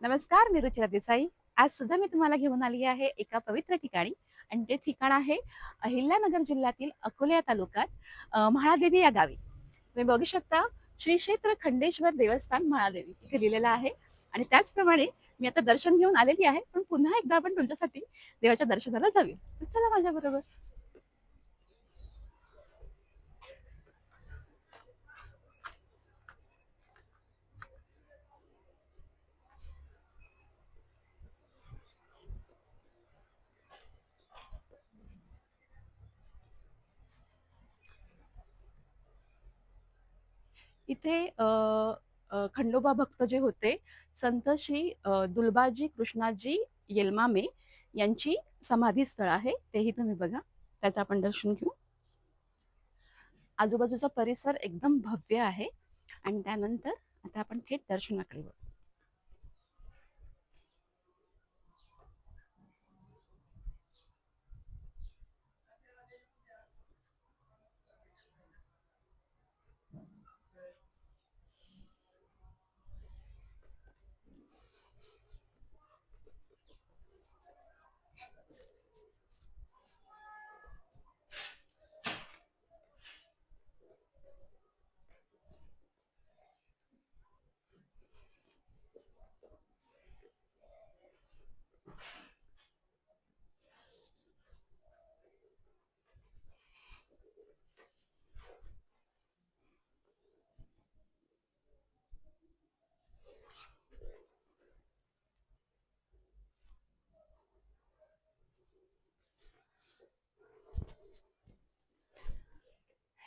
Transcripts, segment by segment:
नमस्कार मी रुचिरा देसाई. आज सुद्धा मी तुम्हाला घेऊन आली आहे एका पवित्र ठिकाणी आणि ते ठिकाण आहे अहिल्यानगर जिल्ह्यातील अकोल्या तालुक्यात महाळादेवी या गावी. तुम्ही बघू शकता श्री क्षेत्र खंडेश्वर देवस्थान महाळादेवी इथे लिहिलेलं आहे आणि त्याचप्रमाणे मी आता दर्शन घेऊन आलेली आहे पण पुन्हा एकदा आपण तुमच्यासाठी देवाच्या दर्शनाला जाऊया. चला माझ्या बरोबर इथे अ, अ, खंडोबा भक्त जे होते संत श्री अ, दुलबाजी कृष्णाजी येलमामे यांची समाधी स्थळ आहे. तेही तुम्ही बघा. त्याचं आपण दर्शन घेऊ. आजूबाजूचा परिसर एकदम भव्य आहे. आणि त्यानंतर आता आपण थेट दर्शनाकडे बघू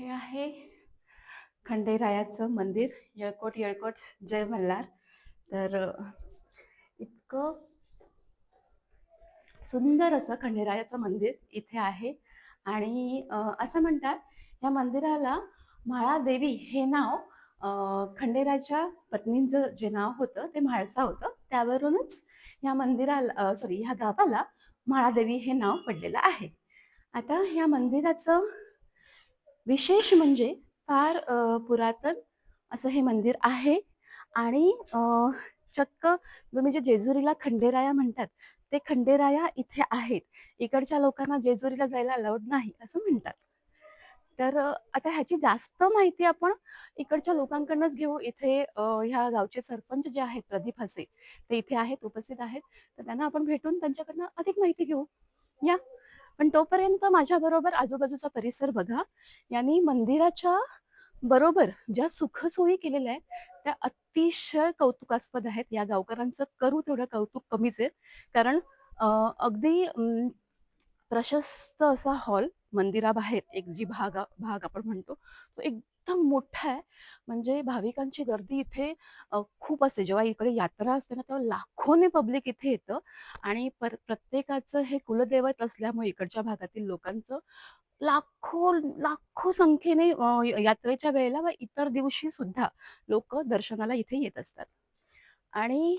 हे आहे खंडेरायाचं मंदिर येळकोट येळकोट जय मल्हार. तर इतकं सुंदर असं खंडेरायाचं मंदिर इथे आहे. आणि असं म्हणतात या मंदिराला म्हाळादेवी हे नाव खंडेरायाच्या पत्नींचं जे नाव होतं ते म्हाळसा होतं. त्यावरूनच या मंदिराला सॉरी ह्या गावाला म्हाळादेवी हे नाव पडलेलं आहे. आता या मंदिराचं विशेष म्हणजे फार पुरातन असं हे मंदिर आहे. आणि चक्क तुम्ही जे जेजुरीला खंडेराया म्हणतात ते खंडेराया इथे आहेत. इकडच्या लोकांना जेजुरीला जायला अलाउड नाही असं म्हणतात. तर आता ह्याची जास्त माहिती आपण इकडच्या लोकांकडनंच घेऊ. इथे ह्या गावचे सरपंच जे आहेत प्रदीप हसे ते इथे आहेत उपस्थित आहेत. तर त्यांना आपण भेटून त्यांच्याकडनं अधिक माहिती घेऊ. या. पण तोपर्यंत माझ्या बरोबर आजूबाजूचा परिसर बघा. यांनी मंदिराच्या बरोबर ज्या सुखसोयी केलेल्या आहेत त्या अतिशय कौतुकास्पद आहेत. या गावकऱ्यांचं करू तेवढं कौतुक कमीच आहे. कारण अगदी प्रशस्त असा हॉल मंदिराबाहेर एक जी भाग भाग आपण म्हणतो तो एकदम मोठा आहे. म्हणजे भाविकांची गर्दी इथे खूप असते. जेव्हा इकडे यात्रा असते ना तेव्हा लाखोने पब्लिक इथे येतं. आणि पर प्रत्येकाचं हे कुलदैवत असल्यामुळे इकडच्या भागातील लोकांचं लाखो लाखो संख्येने यात्रेच्या वेळेला व इतर दिवशी सुद्धा लोक दर्शनाला इथे येत असतात. आणि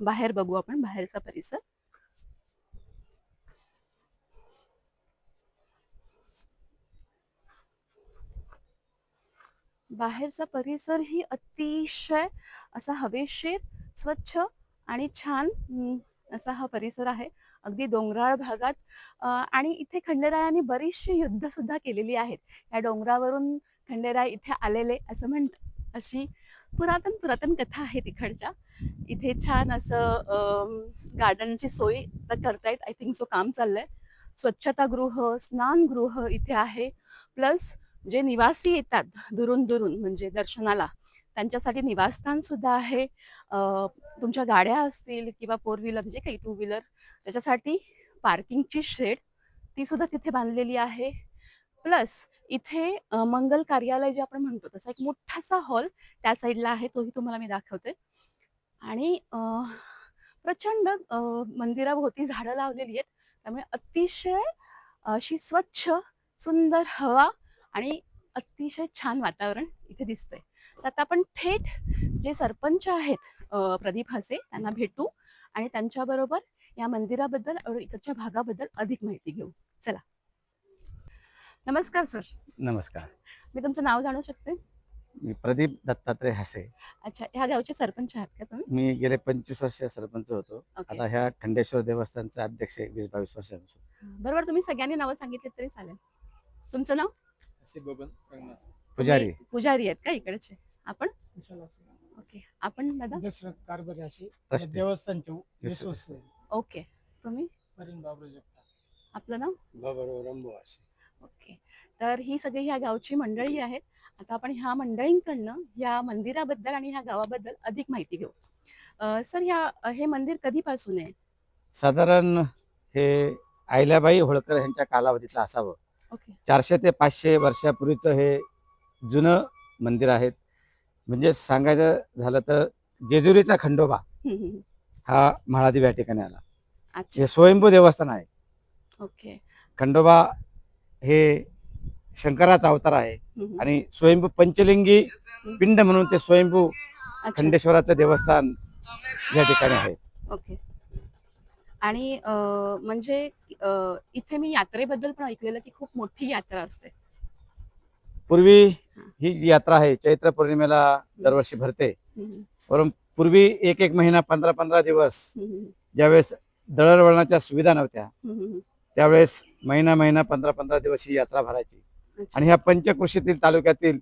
बाहेर बघू आपण बाहेरचा परिसर. बाहेरचा परिसर ही अतिशय असा हवेशीर स्वच्छ आणि छान असा हा परिसर आहे. अगदी डोंगराळ भागात आणि इथे खंडेरायांनी बरीचशी युद्ध सुद्धा केलेली आहेत. या डोंगरावरून खंडेराय इथे आलेले असं म्हणतात अशी पुरातन पुरातन कथा आहे तिकडच्या. इथे छान असं गार्डनची सोय करतायत. आय थिंक सो काम चाललंय. स्वच्छतागृह स्नानगृह इथे आहे. प्लस जे निवासी येतात दुरून दुरून म्हणजे दर्शनाला त्यांच्यासाठी निवासस्थान सुद्धा आहे. तुमच्या गाड्या असतील किंवा फोर व्हीलर जे काही टू व्हीलर त्याच्यासाठी पार्किंगची शेड ती सुद्धा तिथे बांधलेली आहे. प्लस इथे मंगल कार्यालय जे आपण म्हणतो तसा एक मोठासा हॉल त्या साईडला आहे तोही तुम्हाला मी दाखवते. आणि प्रचंड मंदिराभोवती झाडं लावलेली आहेत. त्यामुळे अतिशय अशी स्वच्छ सुंदर हवा आणि अतिशय छान वातावरण इथे दिसतंय. तर आता आपण थेट जे सरपंच आहेत प्रदीप हसे त्यांना भेटू आणि त्यांच्याबरोबर या मंदिराबद्दल इकडच्या भागाबद्दल अधिक माहिती घेऊ. चला. नमस्कार सर. नमस्कार. मी तुमचं नाव जाणू शकते? मी प्रदीप दत्तात्रय हसे. अच्छा ह्या गावचे सरपंच आहात का तुम्ही? मी गेले पंचवीस वर्ष सरपंच होतो. आता ह्या खंडेश्वर देवस्थानचा अध्यक्ष वीस बावीस वर्षापासून. बरोबर तुम्ही सगळ्यांनी नावं सांगितली तरी चालेल. तुमचं नाव? असे बबन रंगनाथ. पुजारी. तुम्ही पुजारी आहेत का इकडचे? आपण? ओके. आपण दादा? दशरथ कारभारी असे. देवस्थानचे विश्वस्त. ओके. तुम्ही? जगताप. आपलं नाव? बाबर रंबो असे ओके. तर ही सगळी ह्या गावची मंडळी आहेत. आता आपण ह्या मंडळींकडनं या मंदिराबद्दल आणि ह्या गावाबद्दल अधिक माहिती घेऊ. अं, सर ह्या हे मंदिर कधीपासून आहे? साधारण हे आयल्याबाई होळकर यांच्या कालावधीतलं असावं. चारशे ते पाचशे वर्षापूर्वीचं हे जुनं मंदिर आहे म्हणजे सांगायचं झालं तर जेजुरीचा खंडोबा. हा महादेव या ठिकाणी आला. अच्छा. हे स्वयंभू देवस्थान आहे. ओके. खंडोबा हे शंकराचा अवतार आहे. आणि स्वयंभू पंचलिंगी पिंड म्हणून ते स्वयंभू. खंडेश्वराचं देवस्थान या ठिकाणी आहे. ओके. आणि म्हणजे इथे मी यात्रेबद्दल पण ऐकलेलं की खूप मोठी यात्रा असते. पूर्वी ही. जी यात्रा आहे चैत्र पौर्णिमेला दरवर्षी भरते. पूर्वी एक एक महिना पंधरा पंधरा दिवस ज्यावेळेस दळणवळणाच्या सुविधा नव्हत्या. त्यावेळेस महिना महिना पंधरा पंधरा दिवस ही यात्रा भरायची. आणि ह्या पंचकृषीतील तालुक्यातील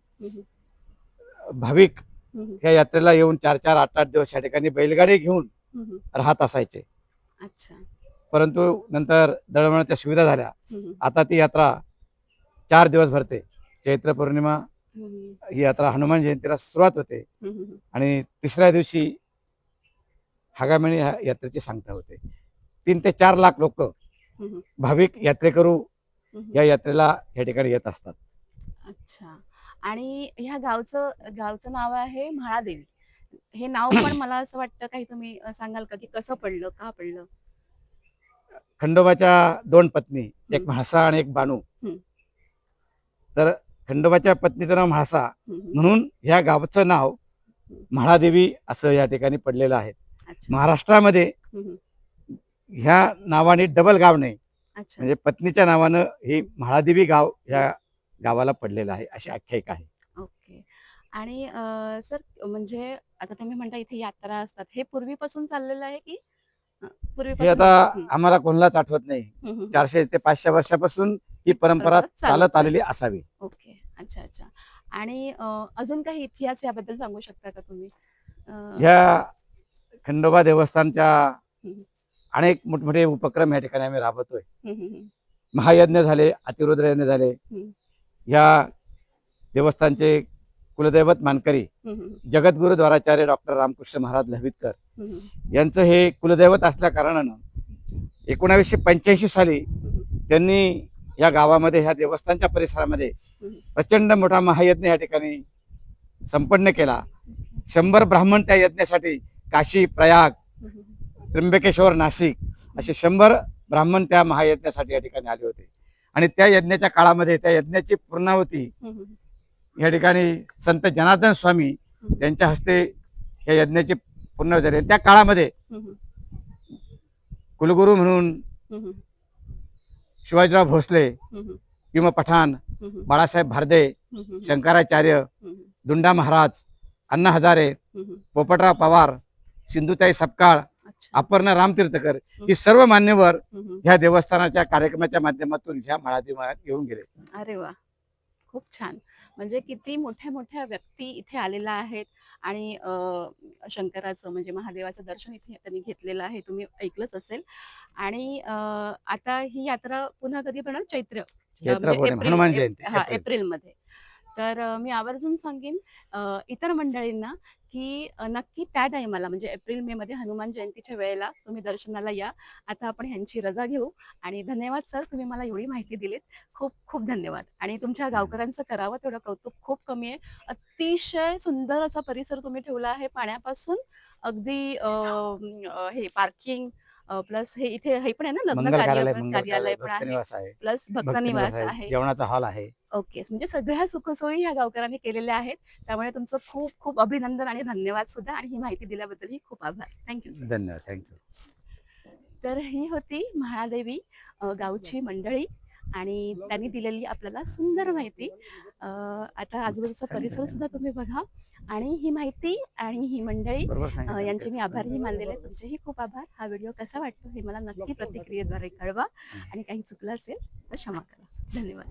भाविक ह्या यात्रेला येऊन चार चार आठ आठ दिवस या ठिकाणी बैलगाडी घेऊन. राहत असायचे. अच्छा. परंतु नंतर दळणवळणाच्या सुविधा झाल्या. हम्म, आता ती यात्रा चार दिवस भरते. चैत्र पौर्णिमा हम्म, ही यात्रा हनुमान जयंतीला सुरुवात होते. हम्म. आणि तिसऱ्या दिवशी हगामिणी ह्या यात्रेची सांगता होते. तीन ते चार लाख लोक हम्म, भाविक यात्रेकरू हम्म. या यात्रेला या ठिकाणी येत असतात. अच्छा. आणि ह्या गावचं गावचं नाव आहे म्हाळादेवी हे नाव पण मला असं वाटतं काही तुम्ही सांगाल का की कसं पडलं का पडलं? खंडोबाच्या दोन पत्नी एक. म्हाळसा आणि एक बानू. तर खंडोबाच्या पत्नीचं नाव हम्म, म्हणून ह्या गावचं नाव म्हाळादेवी असं या ठिकाणी पडलेलं आहे. महाराष्ट्रामध्ये ह्या नावाने डबल गाव नाही. म्हणजे पत्नीच्या नावानं हे म्हाळादेवी गाव ह्या गावाला पडलेलं आहे अशी आख्यायिका आहे. आणि सर म्हणजे आता तुम्ही म्हणता इथे यात्रा असतात. हे पूर्वीपासून चाललेलं आहे की हे पूर्वीपासून आता आम्हाला कोणालाच आठवत नाही. हम्म, हम्म. चारशे ते पाचशे वर्षापासून ही परंपरा परंपरा चालत आलेली असावी. ओके. अच्छा अच्छा. आणि अं, अजून काही इतिहास याबद्दल सांगू शकता का तुम्ही? अं, ह्या खंडोबा देवस्थानच्या हम्म. अनेक मोठमोठे उपक्रम या ठिकाणी आम्ही राबवतोय. हम्म, हम्म, हम्म. महायज्ञ झाले अतिरुद्र यज्ञ झाले. हम्म. या देवस्थानचे कुलदैवत मानकरी जगद्गुरु द्वाराचार्य डॉक्टर रामकृष्ण महाराज लहवितकर. यांचं हे कुलदैवत असल्या कारणानं एकोणावीसशे पंच्याऐंशी साली त्यांनी या गावामध्ये ह्या देवस्थानच्या परिसरामध्ये. प्रचंड मोठा महायज्ञ या ठिकाणी संपन्न केला शंभर ब्राह्मण त्या यज्ञासाठी काशी प्रयाग त्र्यंबकेश्वर नाशिक असे शंभर ब्राह्मण त्या महायज्ञासाठी या ठिकाणी आले होते आणि त्या यज्ञाच्या काळामध्ये त्या यज्ञाची पूर्णावती. या ठिकाणी संत जनार्दन स्वामी यांच्या हस्ते या यज्ञाची पूर्ण झाली त्या काळामध्ये कुलगुरू म्हणून शिवाजीराव भोसले किंवा पठाण बाळासाहेब भारदे शंकराचार्य दुंडा महाराज अण्णा हजारे. पोपटराव पवार सिंधुताई सपकाळ अपर्णा रामतीर्थकर ही सर्व मान्यवर ह्या देवस्थानाच्या कार्यक्रमाच्या माध्यमातून ह्या महादेवात येऊन गेले. अरे वा. खूप छान. म्हणजे किती मोठ्या मोठ्या व्यक्ती इथे आलेल्या आहेत आणि शंकराचं म्हणजे महादेवाचं दर्शन इथे त्यांनी घेतलेलं आहे तुम्ही ऐकलंच असेल. आणि आता ही यात्रा पुन्हा कधी पण चैत्र. चैत्र म्हणजे हनुमान जयंती, हा एप्रिल. एप्रिलमध्ये. तर मी आवर्जून सांगेन इतर मंडळींना की नक्की त्या टायमाला म्हणजे एप्रिल मे मध्ये हनुमान जयंतीच्या वेळेला तुम्ही दर्शनाला या. आता आपण ह्यांची रजा घेऊ आणि धन्यवाद सर तुम्ही मला एवढी माहिती दिलीत. खूप खूप धन्यवाद. आणि तुमच्या गावकऱ्यांचं करावं तेवढं कौतुक खूप कमी आहे. अतिशय सुंदर असा परिसर तुम्ही ठेवला आहे पाण्यापासून. अगदी हे पार्किंग प्लस हे इथे हे पण आहे ना लग्न कार्यालय कार्यालय पण आहे. प्लस भक्तनिवास भक्तनिवास आहे. जेवणाचा हॉल आहे. ओके. म्हणजे सगळ्या सुखसोयी ह्या गावकऱ्यांनी केलेल्या आहेत. त्यामुळे तुमचं खूप खूप अभिनंदन आणि धन्यवाद सुद्धा. आणि ही माहिती दिल्याबद्दलही खूप आभार. थँक्यू धन्यवाद. थँक्यू तर ही होती महादेवी गावची मंडळी. आणि त्यांनी दिलेली आपल्याला सुंदर माहिती. आता आजूबाजूचा परिसर सुद्धा तुम्ही बघा. आणि ही माहिती आणि ही मंडळी. यांचे मी आभारही मानलेले. तुमचेही खूप आभार. हा व्हिडिओ कसा वाटतो हे मला नक्की प्रतिक्रियेद्वारे कळवा आणि काही चुकलं असेल तर क्षमा करा. धन्यवाद.